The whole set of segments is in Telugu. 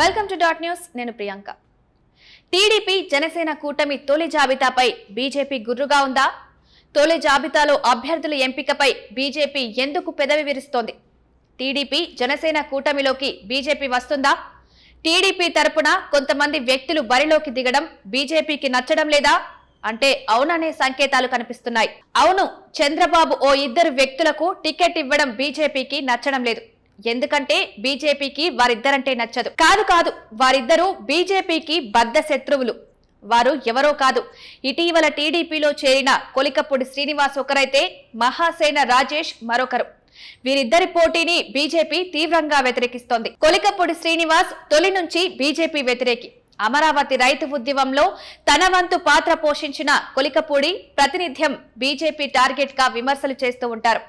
Welcome to dot news. నేను ప్రియాంక. టీడీపీ జనసేన కూటమి తొలి జాబితాపై బీజేపీ గుర్రుగా ఉందా? తొలి జాబితాలో అభ్యర్థుల ఎంపికపై బీజేపీ ఎందుకు పెదవి విరుస్తోంది? టీడీపీ జనసేన కూటమిలోకి బీజేపీ వస్తుందా? టీడీపీ తరపున కొంతమంది వ్యక్తులు బరిలోకి దిగడం బీజేపీకి నచ్చడం లేదా? అంటే అవుననే సంకేతాలు కనిపిస్తున్నాయి. అవును చంద్రబాబు ఓ ఇద్దరు వ్యక్తులకు టికెట్ ఇవ్వడం బీజేపీకి నచ్చడం లేదు. ఎందుకంటే బీజేపీకి వారిద్దరంటే నచ్చదు. కాదు కాదు వారిద్దరూ బీజేపీకి బద్ద శత్రువులు. వారు ఎవరో కాదు. ఇటీవల టీడీపీలో చేరిన కొలికపూడి శ్రీనివాస్ ఒకరైతే మహాసేన రాజేష్ మరొకరు. వీరిద్దరి పోటీని బీజేపీ తీవ్రంగా వ్యతిరేకిస్తోంది. కొలికపూడి శ్రీనివాస్ తొలి నుంచి బీజేపీ వ్యతిరేకి. అమరావతి రైతు ఉద్యమంలో తన వంతు పాత్ర పోషించిన కొలికపూడి ప్రతినిధ్యం బీజేపీ టార్గెట్గా విమర్శలు చేస్తూ ఉంటారు.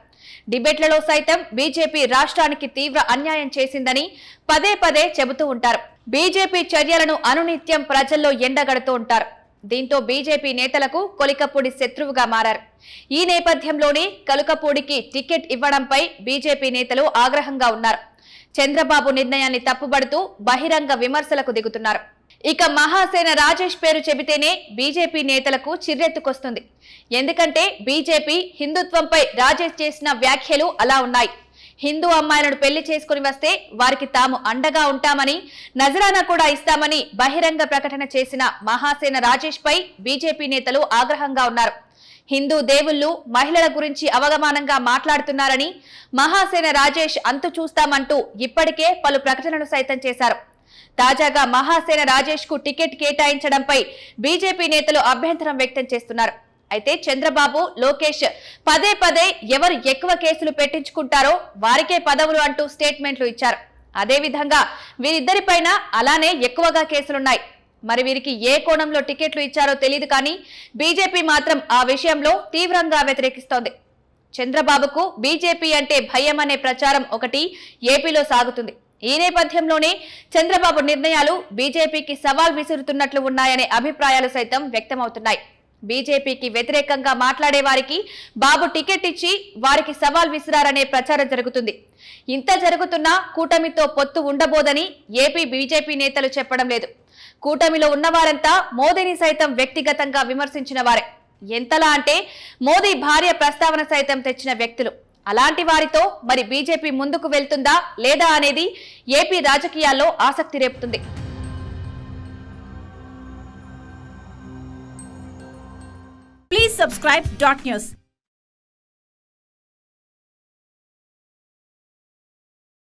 డిబేట్లలో సైతం బీజేపీ రాష్ట్రానికి తీవ్ర అన్యాయం చేసిందని పదే పదే చెబుతూ ఉంటారు. బీజేపీ చర్యలను అనునిత్యం ప్రజల్లో ఎండగడుతూ ఉంటారు. దీంతో బీజేపీ నేతలకు కొలికపూడి శత్రువుగా మారారు. ఈ నేపథ్యంలోనే కలుకపూడికి టికెట్ ఇవ్వడంపై బీజేపీ నేతలు ఆగ్రహంగా ఉన్నారు. చంద్రబాబు నిర్ణయాన్ని తప్పుబడుతూ బహిరంగ విమర్శలకు దిగుతున్నారు. ఇక మహాసేన రాజేష్ పేరు చెబితేనే బీజేపీ నేతలకు చిర్రెత్తుకొస్తుంది. ఎందుకంటే బీజేపీ హిందుత్వంపై రాజేష్ చేసిన వ్యాఖ్యలు అలా ఉన్నాయి. హిందూ అమ్మాయిలను పెళ్ళి చేసుకుని వస్తే వారికి తాము అండగా ఉంటామని నజరానా కూడా ఇస్తామని బహిరంగ ప్రకటన చేసిన మహాసేన రాజేష్ పై బీజేపీ నేతలు ఆగ్రహంగా ఉన్నారు. హిందూ దేవుళ్ళు మహిళల గురించి అవగమానంగా మాట్లాడుతున్నారని మహాసేన రాజేష్ అంతు చూస్తామంటూ ఇప్పటికే పలు ప్రకటనలు సైతం చేశారు. తాజాగా మహాసేన రాజేష్కు టికెట్ కేటాయించడంపై బీజేపీ నేతలు అభ్యంతరం వ్యక్తం చేస్తున్నారు. అయితే చంద్రబాబు లోకేష్ పదే పదే ఎవరు ఎక్కువ కేసులు పెట్టించుకుంటారో వారికే పదవులు అంటూ స్టేట్మెంట్లు ఇచ్చారు. అదేవిధంగా వీరిద్దరిపైన అలానే ఎక్కువగా కేసులున్నాయి. మరి వీరికి ఏ కోణంలో టికెట్లు ఇచ్చారో తెలియదు కానీ బీజేపీ మాత్రం ఆ విషయంలో తీవ్రంగా వ్యతిరేకిస్తోంది. చంద్రబాబుకు బీజేపీ అంటే భయం అనే ప్రచారం ఒకటి ఏపీలో సాగుతుంది. ఈ నేపథ్యంలోనే చంద్రబాబు నిర్ణయాలు బీజేపీకి సవాల్ విసురుతున్నట్లు ఉన్నాయనే అభిప్రాయాలు సైతం వ్యక్తమవుతున్నాయి. బీజేపీకి వ్యతిరేకంగా మాట్లాడే వారికి బాబు టికెట్ ఇచ్చి వారికి సవాల్ విసిరారనే ప్రచారం జరుగుతుంది. ఇంత జరుగుతున్నా కూటమితో పొత్తు ఉండబోదని ఏపీ బీజేపీ నేతలు చెప్పడం లేదు. కూటమిలో ఉన్నవారంతా మోదీని సైతం వ్యక్తిగతంగా విమర్శించిన వారే. ఎంతలా అంటే మోదీ భార్య ప్రస్తావన సైతం తెచ్చిన వ్యక్తులు. అలాంటి వారితో మరి బీజేపీ ముందుకు వెళ్తుందా లేదా అనేది ఏపీ రాజకీయాల్లో ఆసక్తి రేపుతుంది. Please subscribe dot news